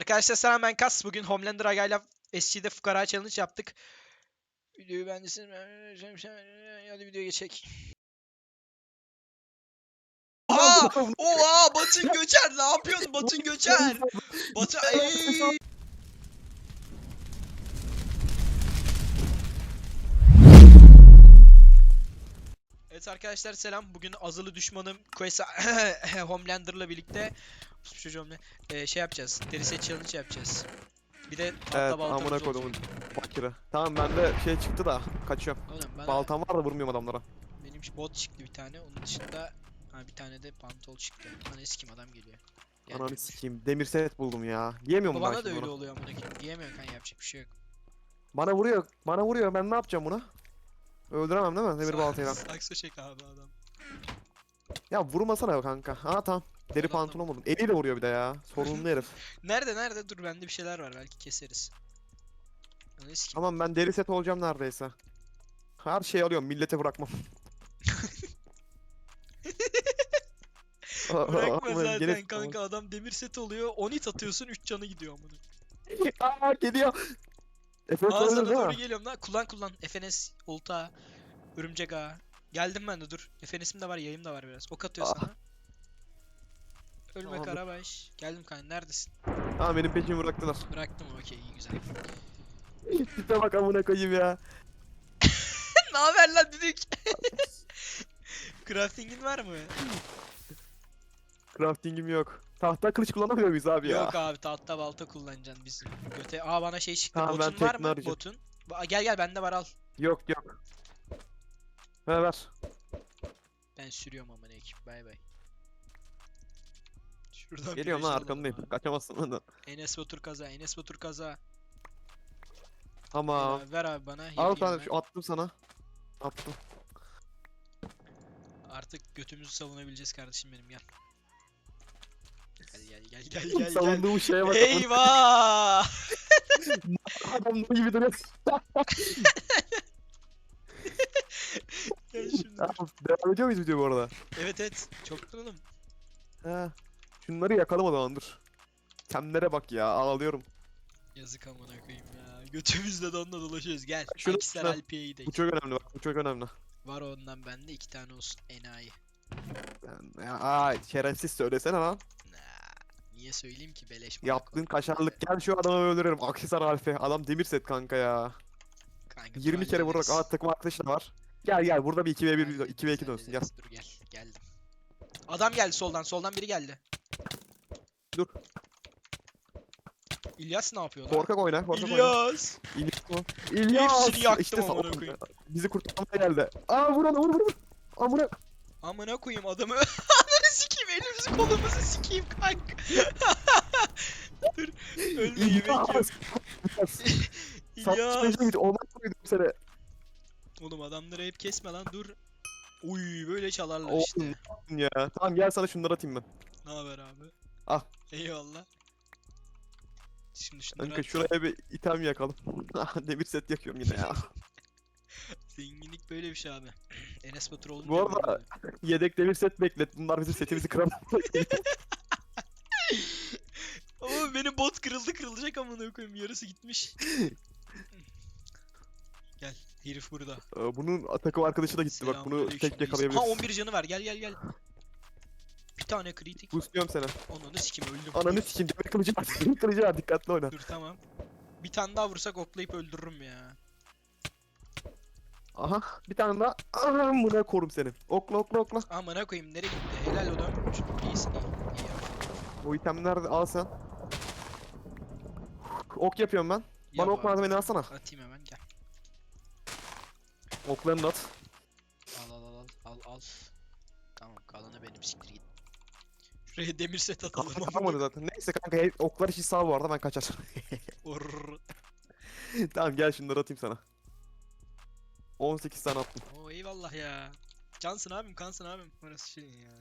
Arkadaşlar selam ben Kas. Bugün Homelander Aga'yla SC'de fukara challenge yaptık. Videoyu beğendiyseniz hadi videoya geçek. Aa! Oha! Batın Göçer ne yapıyorsun Batın Göçer? Batın! Evet arkadaşlar selam. Bugün azılı düşmanım Quesa Homelander'la birlikte çocuğum? Ee, şey yapacağız. Deri set challenge yapacağız. Bir de Evet tahta amına olacak. fakiri. Tamam bende şey çıktı da kaçıyorum. Oğlum bana, Baltam var da vurmuyorum adamlara. benim bot çıktı bir tane. Onun dışında ha, bir tane de pantol çıktı. Bana kim adam geliyor. Ananı Gelmiyormuş. sikeyim. Demir set buldum ya. Diyemiyorum Bana ben da şimdi öyle bunu. oluyor amına koyayım. Diyemiyorum kan yapacak bir şey yok. Bana vuruyor. Bana vuruyor. Ben ne yapacağım buna? Öldüremem değil mi? Demir baltayla. Sakso çek abi adam. Ya vurmasana ya kanka. Ha tamam. Deri Adam- pantolon buldum. Eliyle vuruyor bir de ya. Sorunlu herif. Nerede nerede? Dur bende bir şeyler var belki keseriz. Ananı sikeyim. Tamam ben deri set olacağım neredeyse. Her şeyi alıyorum. Millete bırakmam. Bırakma Aman, zaten gene- kanka adam demir set oluyor. 10 hit atıyorsun 3 canı gidiyor amına. Aa geliyor. Efe Aa koydun sana değil doğru mi? geliyorum lan. Kullan kullan. FNS, Ulta, Örümcek Ağa. Geldim ben de dur. FNS'im de var, yayım da var biraz. Ok atıyor Ah. sana. Ölme Tamamdır. Karabaş. Geldim kanka neredesin? Tamam benim peşimi bıraktılar. Bıraktım okey iyi güzel. Tipe bak amına koyayım ya. ne haber lan düdük? Crafting'in var mı? Crafting'im yok. Tahta kılıç kullanamıyor muyuz abi ya? Yok abi tahta balta kullanacaksın bizim. Göte. Aa bana şey çıktı. Tamam, ben Botun var tekne mı? arayacağım. Botun. Ba- Gel gel bende var al. Yok yok. Ver ver. Ben sürüyorum amına ekip. Bay bay. Şuradan Geliyorum lan alalım arkamdayım. abi. Kaçamazsın lan. Enes Batur kaza, Enes Batur kaza. Ver Tamam. abi, ver abi bana. Al sana ben. şu attım sana. Attım. Artık götümüzü savunabileceğiz kardeşim benim gel. Gel gel gel gel gel gel. Savunduğum şeye bak. Eyvah! Adam ne gibi duruyor. Gel şimdi. Tamam, Devam ediyor muyuz video bu arada? Evet evet. Çok oğlum. He. Şunları yakalım o zaman dur. Temlere bak ya ağlıyorum. Yazık amına koyayım ya. Götümüzle de onunla dolaşıyoruz. Gel. Şunu- Akisler şunu- Alpi'ye Bu gidelim. çok önemli bak bu çok önemli. Var ondan bende iki tane olsun. Enayi. Ben- Ya, ay şerefsiz söylesene lan. Niye söyleyeyim ki beleş Yaptığın kaşarlık gel şu adamı öldürelim. Akhisar Alfe. Adam demir set kanka ya. Kanka, 20 kere vurarak aa takım arkadaşı da var. Gel gel burada bir 2v1 Hallederiz, 2v2 dönsün gel. Dur gel. Geldim. Adam geldi soldan. Soldan biri geldi. Dur. İlyas ne yapıyor lan? Korkak oyna korkak oyna. İlyas. İlyas mı? İlyas! Hepsini yaktım İşte amına koyayım. Bizi kurtarmaya geldi. Aa vur onu vur vur vur. Amına. Amına koyayım adamı. Elimizi kolumuzu sikeyim kanka. Dur. Ölme yemek yok. İlyas! Satışmacı mıydı? Mıydı bu sene? Oğlum adamları hep kesme lan dur. Uy böyle çalarlar Oğlum, işte. Ya. Tamam gel sana şunları atayım ben. Ne haber abi? Al. Eyvallah. Şimdi şunları Kanka at. şuraya bir item yakalım. Demir set yakıyorum yine ya. Zenginlik böyle bir şey abi. Enes Batur olunca Bu arada- oluyor. Yedek demir set beklet. Bunlar bizim setimizi kıramaz. Ama benim bot kırıldı kırılacak amına koyayım yarısı gitmiş. Gel herif burada. Ee, Bunun takım arkadaşı da gitti bak. Bunu tek yakalayabiliriz. Ha 11 canı var gel gel gel. Bir tane kritik. Boostluyorum seni. Ananı sikim öldüm. Ananı sikeyim demir kılıcı var. Demir kılıcı var dikkatli oyna. Dur tamam. Bir tane daha vursak oklayıp öldürürüm ya. Aha bir tane daha. Aha buna korum seni. Okla okla okla. Amına koyayım nereye gitti? Helal oğlum. Çok iyisin iyi. iyi yaptın. O itemler de al sen. Ok yapıyorum ben. Yap Bana ok abi. malzemeni alsana. Atayım hemen gel. Oklarını at. Al al al al al al. Tamam kalanı benim siktir git. Şuraya demir set atalım. Amına kapamadı zaten. Neyse kanka hey, oklar işi sağ bu arada ben kaçar. Tamam gel şunları atayım sana. 18 tane attım. Oo eyvallah ya. Cansın abim, kansın abim. Orası şey ya.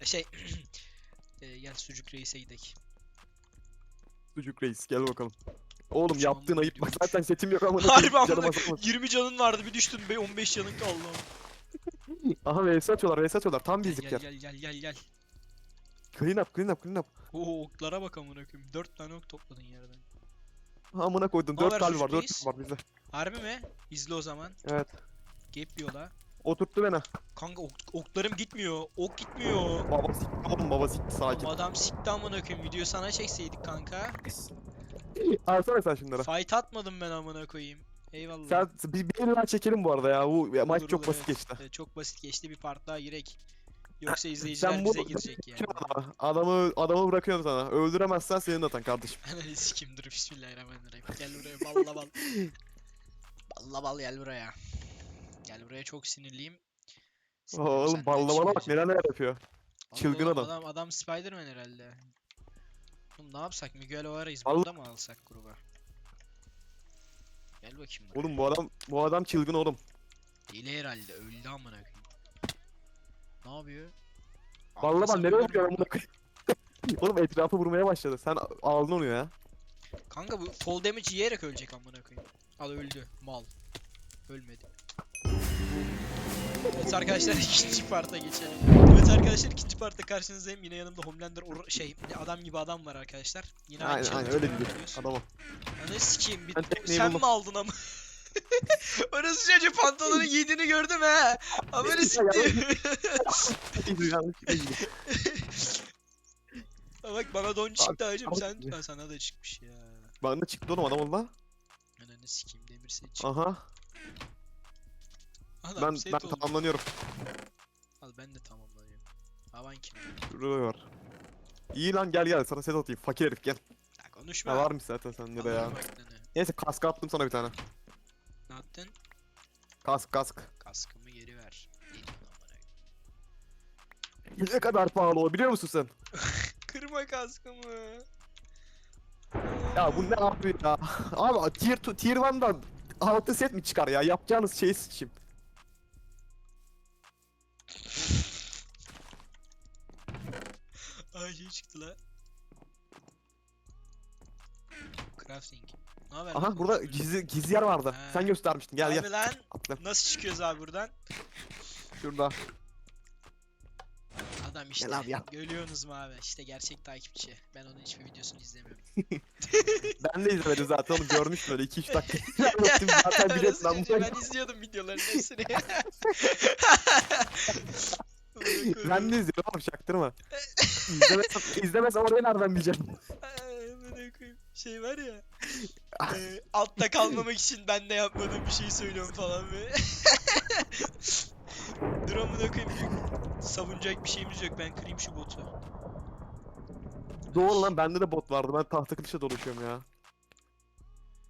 E, şey e, gel sucuk reise gidelim. Sucuk reis gel bakalım. Oğlum Şu yaptığın ayıp bak zaten setim yok ama Harbi amına 20 canın vardı bir düştün be 15 canın kaldı. Aha vs atıyorlar vs atıyorlar tam Gel bizlikler. gel gel gel gel gel. Clean up clean up clean up. Oo oklara bak amına koyayım. 4 tane ok topladın yerden. Amına koydum. Ne 4 haber kalbi var 4 reis? kalbi var bizde. Harbi mi? İzle o zaman. Evet. Gap yola. Oturttu beni. Kanka ok- oklarım gitmiyor. Ok gitmiyor. Baba sikti oğlum baba sikti sakin. Adam sikti amına koyayım. Video sana çekseydik kanka. Alsana sen şunları. Fight atmadım ben amına koyayım. Eyvallah. Sen bir, bir illa çekelim bu arada ya. Bu ya, maç Olur, çok olur, basit evet. geçti. Evet, çok basit geçti bir part daha girek. Yoksa izleyiciler Sen bize bu- girecek yani. Kim adamı? Adamı bırakıyorum sana. Öldüremezsen senin atan kardeşim. Ananı sikim dur bismillahirrahmanirrahim. Gel buraya balla bal. Balla bal gel buraya. Gel buraya çok sinirliyim. Sinirim Oğlum senden ballamana bak neler neler yapıyor. Allah çılgın adam. Adam, adam Spider-Man herhalde. Oğlum ne yapsak Miguel O'Hara'yız Vallahi- burada mı alsak gruba? Gel bakayım buraya. Oğlum bu adam bu adam çılgın oğlum. Deli herhalde öldü amına koyayım. Ne yapıyor? Vallahi ben nereye vuruyorum koyayım? Oğlum etrafı vurmaya başladı. Sen aldın onu ya. Kanka bu fall damage yiyerek ölecek amına koyayım. Al öldü mal. Ölmedi. Evet arkadaşlar ikinci parta geçelim. Evet arkadaşlar ikinci partta karşınızdayım. Yine yanımda Homelander or- şey adam gibi adam var arkadaşlar. Yine aynı Aynen öyle oynuyoruz. gidiyor. Adamı. Ananı sikeyim bir sen mi aldın ama? Orası çocuğu pantolonu giydiğini gördüm he. Amına sikeyim. Ha Bak bana don çıktı hacım sen ha, sana da çıkmış ya. Bana çıktı oğlum adam valla. Ananı sikeyim demir set. Aha. Adam Ben ben oldu. tamamlanıyorum. Al ben de tamamlanıyorum. Havan kim? Şurada var. İyi lan gel gel sana set atayım. Fakir herif gel. Ya konuşma. Ne varmış zaten sende de ya. Neyse kask attım sana bir tane. Kask kask. Kaskımı geri ver. Ne kadar pahalı o biliyor musun sen? Kırma kaskımı. Ya bu ne abi ya? Abi tier 2 tier 1'dan 6 set mi çıkar ya? Yapacağınız şeyi sıçayım. Ay şey çıktı la. Crafting. Ne haber? Aha lan burada gizli gizli yer vardı. Ha. Sen göstermiştin. Gel Harbi gel. lan. Atla. Nasıl çıkıyoruz abi buradan? Şurada. Adam işte. Gel abi, gel. Görüyorsunuz mu abi? İşte gerçek takipçi. Ben onun hiçbir videosunu izlemiyorum. Ben de izlemedim zaten onu görmüştüm öyle 2-3 dakika. Zaten biliyorum Nasıl ben çocuğu? bunu. Ben izliyordum videoların hepsini. Ben de izliyorum oğlum çaktırma. İzlemesem, izlemesem orayı nereden bileceğim? Amına koyayım. Şey var ya. e, altta kalmamak için ben de yapmadığım bir şey söylüyorum falan ve. Dur amına koyayım. Savunacak bir şeyimiz yok. Ben kırayım şu botu. Doğru lan bende de bot vardı. Ben tahta kılıçla dolaşıyorum ya.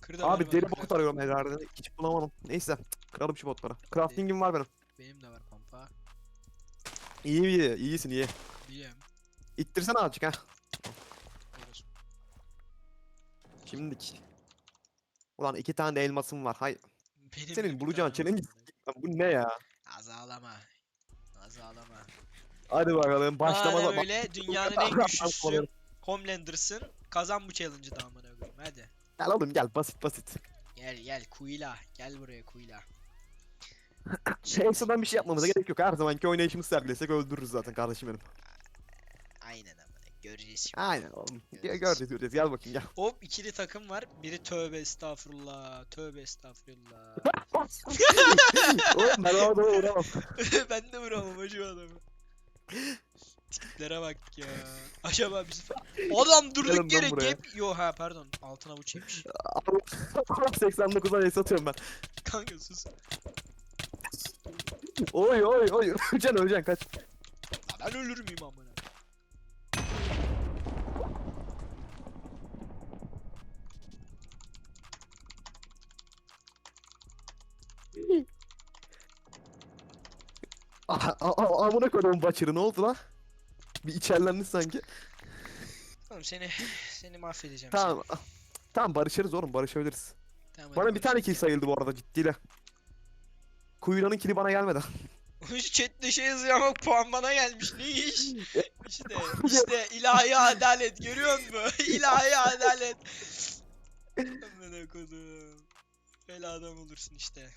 Kır da ver Abi craft. bot arıyorum herhalde. Hiç bulamadım. Neyse. Kıralım şu botları. Crafting'im var benim. Benim de var pampa. İyi iyi. iyisin iyi. Biliyorum. İttirsene azıcık ha. Şimdik. Ulan iki tane de elmasım var. Hay. Benim Senin bulacağın challenge. Bu ne ya? Az ağlama. Az ağlama. Hadi bakalım başlamadan. Madem öyle dünyanın en güçlüsü Gel Homelander'sın. Kazan bu challenge'ı da amına koyayım. Hadi. oğlum gel basit basit. Gel gel Kuyla. Gel buraya Kuyla. Şey ekstradan bir şey yapmamıza gerek yok. Her zamanki oynayışımızı sergilesek öldürürüz zaten kardeşim benim. Aynen amına. Göreceğiz şimdi. Aynen oğlum. Göreceğiz. göreceğiz göreceğiz. Gel bakayım gel. Hop ikili takım var. Biri tövbe estağfurullah. Tövbe estağfurullah. oğlum ben o vuramam. ben de vuramam hacı adamı. Tiplere bak ya. Acaba biz... Adam durduk lan yere buraya. gap... Yo ha pardon. Altın avuç yemiş. 89'dan ace atıyorum ben. Kanka sus. Oy oy oy. Öleceksin öleceksin kaç. Ben ölür müyüm amına? Aha, a- a- Amına koyduğum Butcher'ı ne oldu lan? Bir içerlendin sanki. Tamam seni seni mahvedeceğim. Tamam. Tamam barışırız oğlum barışabiliriz. seni. Tamam, Bana hadi bir tane kill sayıldı bu arada ciddiyle. Kuyulanın kili bana gelmedi. Chat'te şey yazıyor ama puan bana gelmiş. Ne iş? İşte, işte ilahi adalet görüyor musun? ilahi adalet. Amına kodum. Böyle adam olursun işte.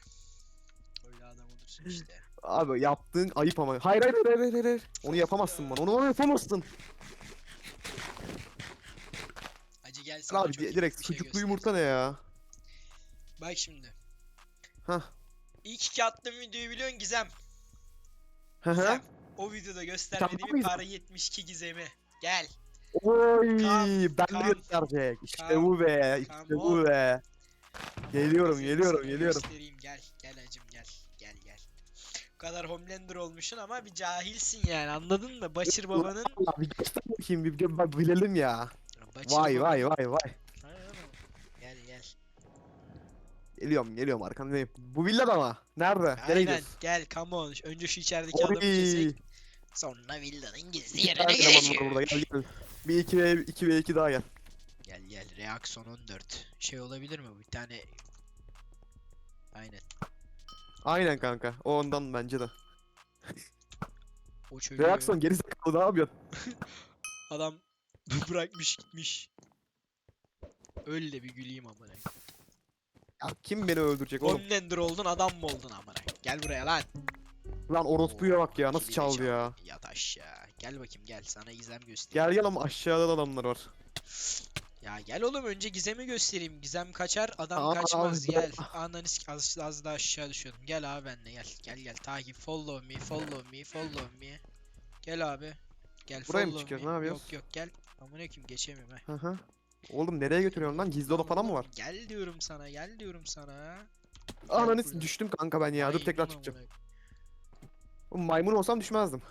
Öyle adam olursun işte. Abi yaptığın ayıp ama. Hayır hayır hayır hayır hayır. hayır. Onu yapamazsın bana. Onu bana yapamazsın. Acı gel Lan sana abi iyi direkt şey sucuklu yumurta ne ya? Bak şimdi. Hah. İlk iki attığım videoyu biliyorsun Gizem. Hı hı. Gizem. O videoda göstermediğim mıyız? para 72 Gizem'i. Gel. Oy, Kam- ben kam- de gösterecek. İşte kam- bu be, kam işte on. bu be. Geliyorum, geliyorum, sana geliyorum. Göstereyim gel. Gel acım gel. Gel gel. Bu kadar Homelander olmuşsun ama bir cahilsin yani anladın mı? Başır babanın Allah bir göster bakayım, bir bak bilelim ya. Başır Vay babanın- vay vay vay. Hayır oğlum. Gel gel. Geliyorum, geliyorum arkandayım. Bu villada mı? Nerede? Nereye Aynen gidiyorsun? gel come on. Önce şu içerideki adamı Oy. çözsek. Sonra villanın gizli Bir yerine tane eleman var geçiyor. burada, gel gel. Bir 2 ve 2 ve 2 daha gel. Gel gel reaksiyon 14. Şey olabilir mi? Bir tane Aynen. Aynen kanka. O ondan bence de. O çözüyor. Reaksiyon geri zekalı ne yapıyorsun? Adam bırakmış gitmiş. Öyle de bir güleyim amına. Ya kim beni öldürecek oğlum? Homelander oldun adam mı oldun amına? Gel buraya lan. Lan orospuya bak ya nasıl çaldı ya. Yat aşağı. Gel bakayım gel sana Gel göstereyim. gel ama aşağıda da adamlar var. Ya gel oğlum önce gizemi göstereyim. Gizem kaçar adam Aa, kaçmaz abi, gel. Ananı sik az, az daha aşağı düşüyordum. Gel abi benimle gel. Gel gel takip follow me follow me follow me. Gel abi. Gel Buraya mı follow çıkıyoruz, me. ne yapıyoruz? Yok yok gel. Amına kim geçemiyorum. Hı hı. Oğlum nereye götürüyorsun lan? Gizli oda falan mı var? Gel diyorum sana gel diyorum sana. Ananı buraya. düştüm kanka ben ya. Dur Maymun tekrar çıkacağım. amına. Oğlum maymun olsam düşmezdim.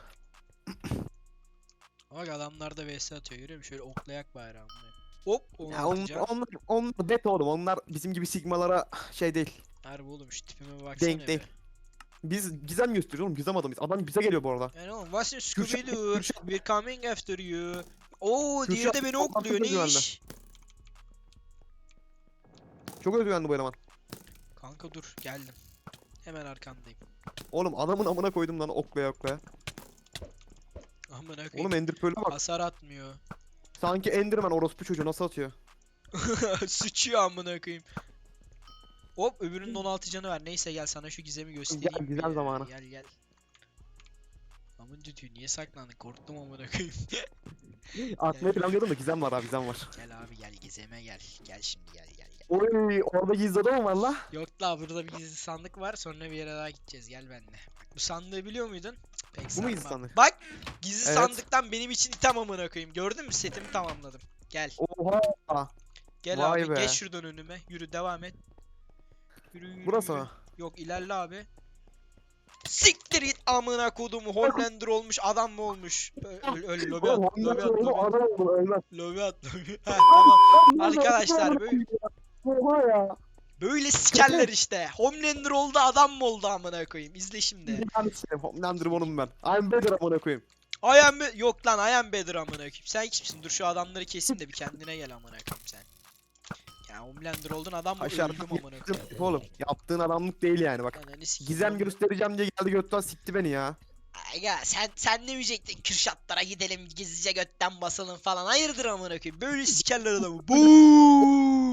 Bak adamlar da vs atıyor görüyor musun? Şöyle oklayak amına. Hop onu Ya onlar, atacağım. onlar, onlar bet oğlum. Onlar bizim gibi sigmalara şey değil. Harbi oğlum şu tipime baksana Denk be. değil. Biz gizem gösteriyoruz oğlum. Gizem adamıyız. Adam bize geliyor bu arada. Yani oğlum what's your Kürşat- Scooby-Doo? Kürşat- We're coming after you. Oo diğeri Kürşat de beni toplantı okluyor ne gözü iş? Çok özgüvenli bu eleman. Kanka dur geldim. Hemen arkandayım. Oğlum adamın amına koydum lan oklaya oklaya. Amına koyayım. Oğlum Ender Pearl'e bak. Hasar atmıyor. Sanki Enderman orospu çocuğu nasıl atıyor? Sıçıyor amına koyayım. Hop öbürünün 16 canı var. Neyse gel sana şu gizemi göstereyim. bir güzel ya. zamanı. Gel gel. Amın düdüğü niye saklandın? Korktum amına koyayım. Atmayı planlıyordum da gizem var abi gizem var. gel abi gel gizeme gel. Gel şimdi gel gel gel. Oy orada gizli adam var la. Yok la burada bir gizli sandık var. Sonra bir yere daha gideceğiz. Gel benimle. Bak bu sandığı biliyor muydun? Cık, Pek Bu mu gizli sandık? Bak gizli Evet. sandıktan benim için item amına koyayım. Gördün mü? Setimi tamamladım. Gel. Oha. Gel Vay abi be. geç şuradan önüme. Yürü devam et. Yürü yürü. Burası yürü. mı? Yok ilerle abi. Siktir git amına kodumu Hollander olmuş adam mı olmuş? Öl öl lobi at Oğlum lobi at ondan lobi sonra at adam oldu ölmez. lobi at lobi. Heh, tamam. Arkadaşlar böyle Oha ya. böyle sikerler işte. Homelander oldu adam mı oldu amına koyayım. İzle şimdi. Şey, Homelander oğlum ben. I'm better amına koyayım. I am be- yok lan I am better amına koyayım. Sen kimsin? Dur şu adamları keseyim de bir kendine gel amına koyayım sen. Ya Homelander oldun adam mı Aşağıda öldüm amına koyayım. Oğlum yaptığın adamlık değil yani bak. Ananı sikeyim Gizem göstereceğim diye geldi götten sikti beni ya. Ya sen sen ne diyecektin? Kürşatlara gidelim gizlice götten basalım falan. Hayırdır amına koyayım. Böyle sikerler adamı. Buu!